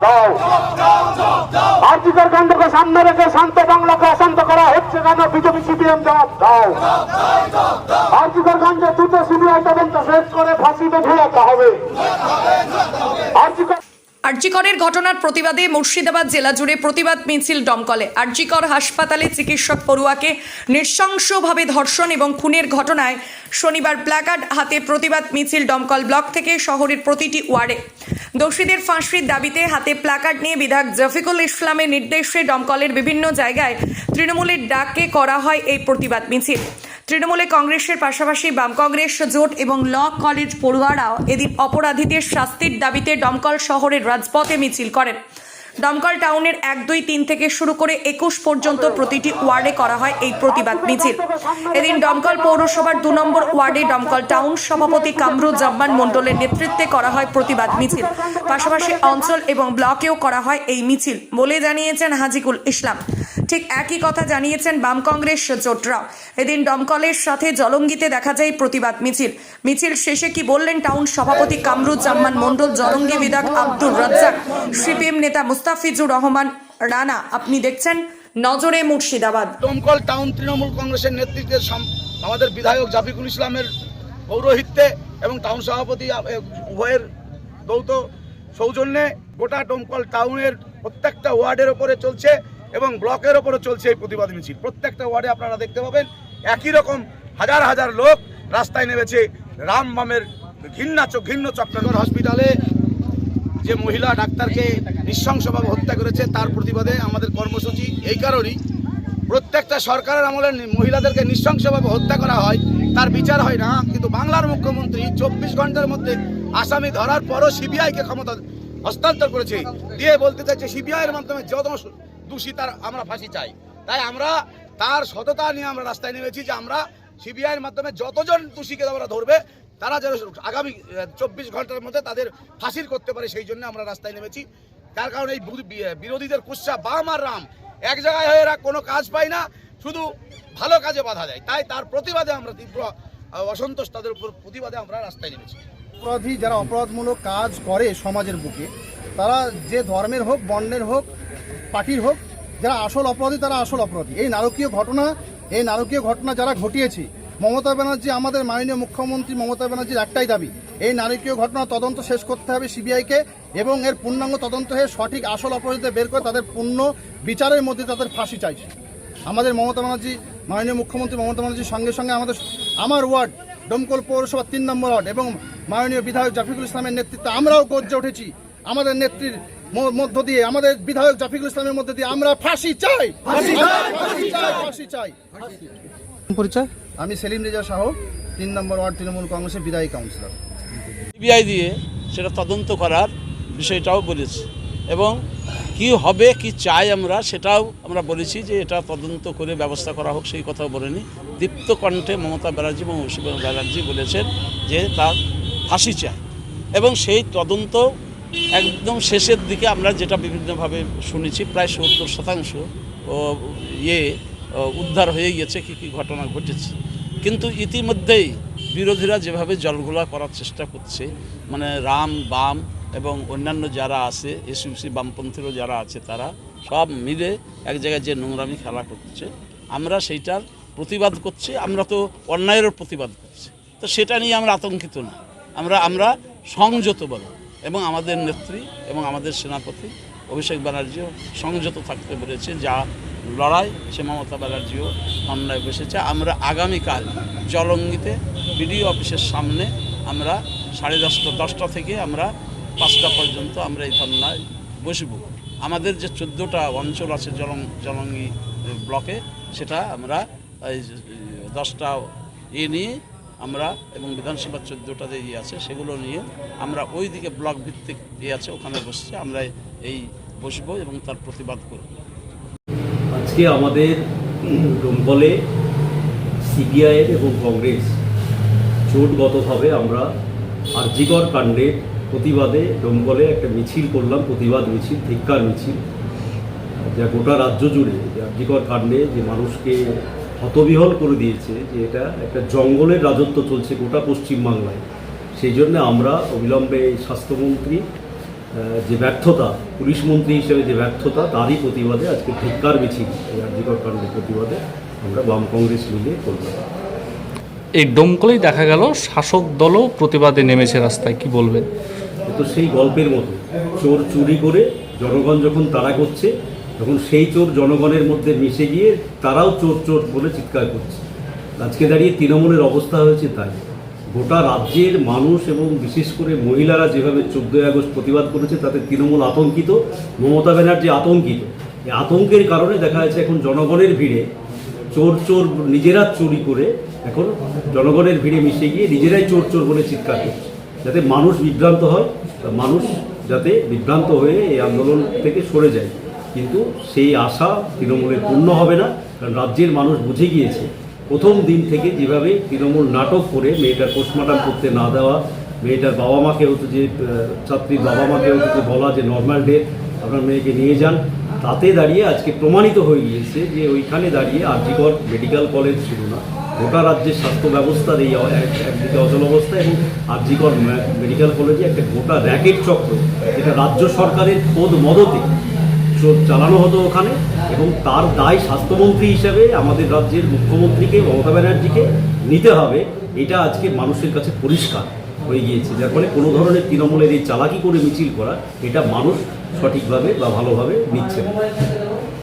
দাও আর্জিকর কাণ্ডকে সামনে রেখে শান্ত বাংলাকে অশান্ত করা হচ্ছে কেন? বিজেপি সিপিএম জবাব দাও। আর্জিকর গঞ্জে দুটো সিবিআই তদন্ত শেষ করে ফাঁসিতে ঝুলাতে হবে। আরজিকরের ঘটনার প্রতিবাদে মুর্শিদাবাদ জেলা জুড়ে প্রতিবাদ মিছিল দমকলে। আরজিকর হাসপাতালে চিকিৎসক পড়ুয়াকে নৃশংসভাবে ধর্ষণ এবং খুনের ঘটনায় শনিবার প্ল্যাকার্ড হাতে প্রতিবাদ মিছিল দমকল ব্লক থেকে শহরের প্রতিটি ওয়ার্ডে। দোষীদের ফাঁসির দাবিতে হাতে প্ল্যাকার্ড নিয়ে বিধায়ক জফিকুল ইসলামের নির্দেশে দমকলের বিভিন্ন জায়গায় তৃণমূলের ডাকে করা হয় এই প্রতিবাদ মিছিল। তৃণমূলে কংগ্রেসের পাশাপাশি বাম কংগ্রেস, জোট এবং ল কলেজ পড়ুয়ারাও এদিন অপরাধীদের শাস্তির দাবিতে দমকল শহরের রাজপথে মিছিল করেন। দমকল টাউনের এক, দুই, তিন থেকে শুরু করে একুশ পর্যন্ত প্রতিটি ওয়ার্ডে করা হয় এই প্রতিবাদ মিছিল। এদিন দমকল পৌরসভার দু নম্বর ওয়ার্ডে দমকল টাউন সভাপতি কামরুজ্জামান মণ্ডলের নেতৃত্বে করা হয় প্রতিবাদ মিছিল। পাশাপাশি অঞ্চল এবং ব্লকেও করা হয় এই মিছিল বলে জানিয়েছেন হাজিকুল ইসলাম। ঠিক একই কথা জানিয়েছেন বাম কংগ্রেস জোটরাও। এদিন দমকলের সাথে জলঙ্গিতে দেখা যায় প্রতিবাদ মিছিল। মিছিল শেষে কি বললেন টাউন সভাপতি কামরুজ্জামান মণ্ডল জলঙ্গি বিধায়ক আব্দুর রাজ্জাক? সিপিএম নেতা মুস্তাফিজুর রহমান, রানা, আপনি দেখছেন নজরে মুর্শিদাবাদ। দমকল টাউন তৃণমূল কংগ্রেসের নেতৃত্বে আমাদের বিধায়ক জাফিকুল ইসলামের পৌরোহিত্যে এবং টাউন সভাপতি উভয়ের দৌত সৌজন্যে গোটা দমকল টাউনের প্রত্যেকটা ওয়ার্ডের ওপরে চলছে এবং ব্লকের ওপরে চলছে এই প্রতিবাদ মিছিল। প্রত্যেকটা ওয়ার্ডে আপনারা দেখতে পাবেন একই রকম হাজার হাজার লোক রাস্তায় নেমেছে রাম বামের চ- ঘৃণ্য চক্রগর হসপিটালে। যে মহিলা ডাক্তারকে নৃশংসভাবে হত্যা করেছে তার প্রতিবাদে আমাদের কর্মসূচি এই কারণেই প্রত্যেকটা সরকারের আমলে মহিলাদেরকে নৃশংসভাবে হত্যা করা হয়, তার বিচার হয় না। কিন্তু বাংলার মুখ্যমন্ত্রী চব্বিশ ঘণ্টার মধ্যে আসামি ধরার পরও সিবিআইকে ক্ষমতা হস্তান্তর করেছে। দিয়ে বলতে চাইছে সিবিআই এর মাধ্যমে যত দোষী তার আমরা ফাঁসি চাই। তাই আমরা তার সততা নিয়ে আমরা রাস্তায় নেমেছি যে আমরা সিবিআই এর মাধ্যমে যতজন দোষীকে আমরা ধরবে তারা যেন আগামী চব্বিশ ঘণ্টার মধ্যে তাদের ফাঁসির করতে পারে, সেই জন্য আমরা রাস্তায় নেমেছি। তার কারণে এই বিরোধীদের কুৎসা, বাম আর রাম, এক জায়গায় হয়ে এরা কোনো কাজ পায় না, শুধু ভালো কাজে বাধা দেয়। তাই তার প্রতিবাদে আমরা তীব্র অসন্তোষ তাদের উপর প্রতিবাদে আমরা রাস্তায় নেমেছি। অপরাধী যারা অপরাধমূলক কাজ করে সমাজের বুকে, তারা যে ধর্মের হোক, বর্ণের হোক, পার্টির হোক, যারা আসল অপরাধী তারা আসল অপরাধী। এই নারকীয় ঘটনা, এই নারকীয় ঘটনা যারা ঘটিয়েছে মমতা ব্যানার্জি আমাদের মাননীয় মুখ্যমন্ত্রী মমতা ব্যানার্জির একটাই দাবি, এই নারকীয় ঘটনা তদন্ত শেষ করতে হবে সিবিআইকে এবং এর পূর্ণাঙ্গ তদন্ত হয়ে সঠিক আসল অপরাধীদের বের করে তাদের পূর্ণ বিচারের মধ্যে তাদের ফাঁসি চাইছে। আমাদের মমতা ব্যানার্জি, মাননীয় মুখ্যমন্ত্রী মমতা ব্যানার্জির সঙ্গে সঙ্গে আমাদের, আমার ওয়ার্ড ডোমকল পৌরসভা তিন নম্বর ওয়ার্ড এবং মাননীয় বিধায়ক জাফিকুল ইসলামের নেতৃত্বে আমরাও গর্জে উঠেছি। আমাদের নেত্রীর মধ্য দিয়ে, আমাদের বিধায়ক জাফিকুল ইসলামের মধ্য দিয়ে আমরা ফাঁসি চাই ফাঁসি চাই ফাঁসি চাই। পরিচয়? আমি সেলিম রেজা সাহ তিন নম্বর ওয়ার্ড তৃণমূল কংগ্রেসের বিদায়ী কাউন্সিলর। সিবিআই দিয়ে সেটা তদন্ত করার বিষয়টাও বলেছি এবং কি হবে কি চাই আমরা সেটাও আমরা বলেছি যে এটা তদন্ত করে ব্যবস্থা করা হোক সেই কথাও বলেনি। দীপ্ত কণ্ঠে মমতা ব্যানার্জি এবং অভিষেক ব্যানার্জি বলেছেন যে তার ফাঁসি চায় এবং সেই তদন্ত একদম শেষের দিকে আমরা যেটা বিভিন্নভাবে শুনেছি প্রায় সত্তর শতাংশ ও, ইয়ে উদ্ধার হয়ে গেছে কী কী ঘটনা ঘটেছে। কিন্তু ইতিমধ্যেই বিরোধীরা যেভাবে জলঘোলা করার চেষ্টা করছে মানে রাম, বাম এবং অন্যান্য যারা আছে, এসইউসি বামপন্থীরও যারা আছে, তারা সব মিলে এক জায়গায় যে নোংরামি খেলা করছে, আমরা সেইটার প্রতিবাদ করছি, আমরা তো অন্যায়েরও প্রতিবাদ করছি। তো সেটা নিয়ে আমরা আতঙ্কিত না। আমরা আমরা সংযত বল, এবং আমাদের নেত্রী এবং আমাদের সেনাপতি অভিষেক ব্যানার্জিও সংযত থাকতে পেরেছে, যা লড়াই সে মমতা ব্যানার্জিও অন্যায় বসেছে। আমরা আগামীকাল জলঙ্গিতে বিডিও অফিসের সামনে আমরা সাড়ে দশটা দশটা থেকে আমরা পাঁচটা পর্যন্ত আমরা এই ধর্নায় বসব। আমাদের যে চোদ্দোটা অঞ্চল আছে জলং, জলঙ্গি ব্লকে, সেটা আমরা এই দশটা এ নিয়ে আমরা এবং বিধানসভার চোদ্দোটা যে ইয়ে আছে, সেগুলো নিয়ে আমরা ওই দিকে ব্লক ভিত্তিক ইয়ে আছে, ওখানে বসছি। আমরা এই বসবো এবং তার প্রতিবাদ করব। আজকে আমাদের ডোমকলে সিপিআইএম এবং কংগ্রেস জোটগতভাবে আমরা আর্জিকর কাণ্ডের প্রতিবাদে ডোমকলে একটা মিছিল করলাম, প্রতিবাদ মিছিল, ধিক্কার মিছিল। যা গোটা রাজ্য জুড়ে যে আর্জিকর কাণ্ডে যে মানুষকে হতবিহল করে দিয়েছে, যে এটা একটা জঙ্গলের রাজত্ব চলছে গোটা পশ্চিমবাংলায়। সেই জন্য আমরা অবিলম্বে স্বাস্থ্যমন্ত্রী যে ব্যর্থতা পুলিশ মন্ত্রী হিসেবে যে ব্যর্থতা তারই প্রতিবাদে আজকে ধিক্কার মিছিল এই কাণ্ডের প্রতিবাদে আমরা বাম কংগ্রেস মিলিয়ে করলাম। এই ডোমকলেই দেখা গেল শাসক দলও প্রতিবাদে নেমেছে রাস্তায় কি বলবেন? তো সেই গল্পের মতো চোর চুরি করে জনগণ যখন তাড়া করছে তখন সেই চোর জনগণের মধ্যে মিশে গিয়ে তারাও চোর চোর বলে চিৎকার করছে। আজকে দাঁড়িয়ে তৃণমূলের অবস্থা হয়েছে তাই। গোটা রাজ্যের মানুষ এবং বিশেষ করে মহিলারা যেভাবে চোদ্দোই আগস্ট প্রতিবাদ করেছে, তাতে তৃণমূল আতঙ্কিত, মমতা ব্যানার্জি আতঙ্কিত। এই আতঙ্কের কারণে দেখা যাচ্ছে এখন জনগণের ভিড়ে চোর চোর নিজেরা চুরি করে এখন জনগণের ভিড়ে মিশে গিয়ে নিজেরাই চোর চোর বলে চিৎকার করছে। যাতে মানুষ বিভ্রান্ত হয় মানুষ যাতে বিভ্রান্ত হয়ে এই আন্দোলন থেকে সরে যায়। কিন্তু সেই আশা তৃণমূলের পূর্ণ হবে না, কারণ রাজ্যের মানুষ বুঝে গিয়েছে প্রথম দিন থেকে যেভাবে তৃণমূল নাটক করে মেয়েটার পোস্টমর্টম করতে না দেওয়া, মেয়েটার বাবা মাকে হতো যে ছাত্রীর বাবা মাকে হতো যে বলা যে নর্মাল ডে আপনার মেয়েকে নিয়ে যান। তাতে দাঁড়িয়ে আজকে প্রমাণিত হয়ে গিয়েছে যে ওইখানে দাঁড়িয়ে আরজিকর মেডিকেল কলেজ ছিল না। গোটা রাজ্যের স্বাস্থ্য ব্যবস্থার এই একদিকে অচল অবস্থা এবং আরজিকর মেডিকেল কলেজে একটা গোটা র্যাকেট চক্র এটা রাজ্য সরকারের খোদ মদতে চালানো হতো ওখানে। এবং তার দায় স্বাস্থ্যমন্ত্রী হিসাবে আমাদের রাজ্যের মুখ্যমন্ত্রীকে, মমতা ব্যানার্জিকে নিতে হবে। এটা আজকে মানুষের কাছে পরিষ্কার হয়ে গিয়েছে। যার ফলে কোনো ধরনের তৃণমূলের এই চালাকি করে মিছিল করা, এটা মানুষ সঠিকভাবে বা ভালোভাবে নিচ্ছে না।